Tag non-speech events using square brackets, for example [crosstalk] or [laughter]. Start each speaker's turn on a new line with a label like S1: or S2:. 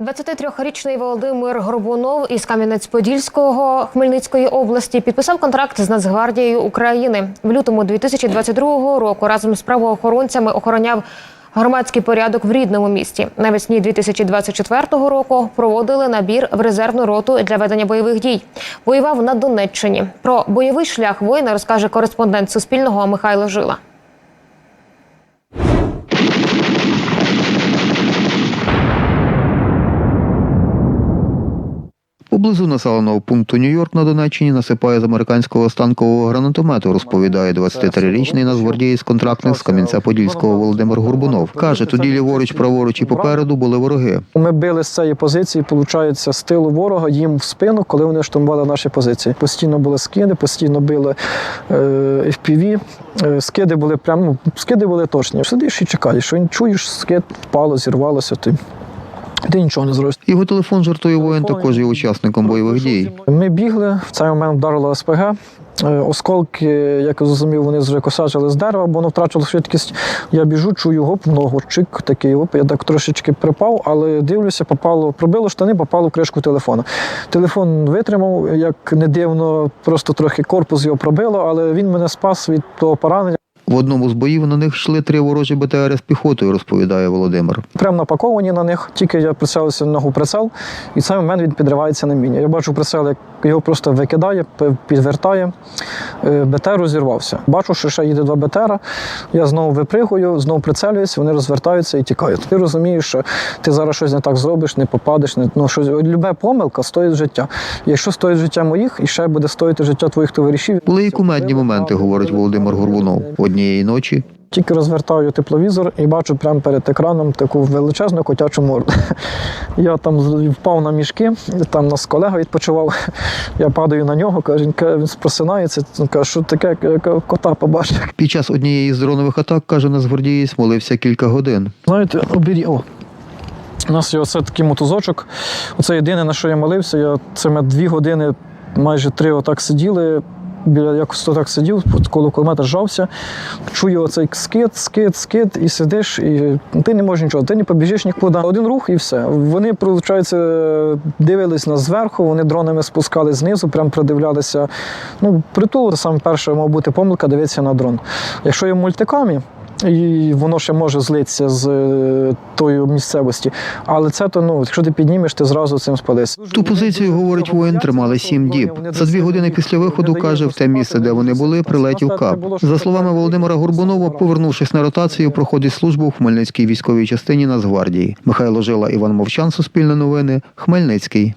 S1: 23-річний Володимир Горбунов із Кам'янець-Подільського Хмельницької області підписав контракт з Нацгвардією України. В лютому 2022 року разом з правоохоронцями охороняв громадський порядок в рідному місті. Навесні 2024 року проводили набір в резервну роту для ведення бойових дій. Воював на Донеччині. Про бойовий шлях воїна розкаже кореспондент Суспільного Михайло Жила.
S2: Поблизу населеного пункту Нью-Йорк на Донеччині насипає з американського станкового гранатомету, розповідає 23-річний нацгвардієць контрактник з Кам'янця-Подільського Володимир Горбунов. Каже, тоді ліворуч, праворуч і попереду були вороги.
S3: Ми били з цієї позиції, виходить, з тилу ворога їм в спину, коли вони штурмували наші позиції. Постійно були скиди, постійно били е, FPV. Е, скиди були прямо, ну, скиди були точні. Сидиш і чекаєш, що чуєш, скид впало, зірвалося. Ти, ти нічого не зробиш.
S2: Його телефон жартує воїн також є учасником бойових дій.
S3: Ми бігли, в цей момент вдарило СПГ. Е, Осколки, як я зрозумів, вони вже косачили з дерева, бо воно втрачило швидкість. Я біжу, чую гоп, ногу, чик, такий гоп. Я так трошечки припав, але дивлюся, попало, пробило штани, попало в кришку телефона. Телефон витримав, як не дивно, просто трохи корпус його пробило, але він мене спас від того поранення.
S2: В одному з боїв на них йшли три ворожі БТР з піхотою, розповідає Володимир.
S3: Прям напаковані на них, тільки я прицілився на ногу прицел, і в цей момент він підривається на міні. Я бачу прицел, як його просто викидає, підвертає. Е, БТР розірвався. Бачу, що ще їде два БТРа. Я знову випригую, знову прицелююся, вони розвертаються і тікають. Ти розумієш, що ти зараз щось не так зробиш, не попадеш. Не, ну, щось, любе помилка стоїть життя. Якщо стоїть життя моїх, і ще буде стоїти життя твоїх товаришів.
S2: Були і кумедні моменти, говорить Володимир Горбунов. Однієї ночі
S3: Тільки розвертаю тепловізор і бачу прямо перед екраном таку величезну котячу морду. [laughs] Я там впав на мішки, там нас колега відпочивав. Я падаю на нього, каже, він просинається, каже, що таке кота побачив.
S2: під час однієї з дронових атак, каже нацгвардієць, молився кілька годин.
S3: Знаєте, обері. О. У нас є оце такий мотузочок. Оце єдине, на що я молився. Я це ми дві години, майже три отак сиділи. Біля якось так сидів, коло кулемета жався, чую оцей скид, скид, скид, і сидиш, і ти не можеш нічого, ти не побіжиш нікуди. Один рух і все. Вони, виходить, дивились нас зверху, вони дронами спускали знизу, прям придивлялися. Ну, притул, саме перше, мав бути помилка, дивитися на дрон. Якщо є мультикамі, і воно ще може злитися з е, тої місцевості. Але це то, ну, якщо ти піднімеш, ти зразу цим спалишся.
S2: Ту позицію, говорить воїн, тримали сім діб. За дві години після виходу, каже, в те місце, де вони були, прилетів кап. За словами Володимира Горбунова, повернувшись на ротацію, проходить службу в Хмельницькій військовій частині Нацгвардії. Михайло Жила, Іван Мовчан, Суспільне новини, Хмельницький.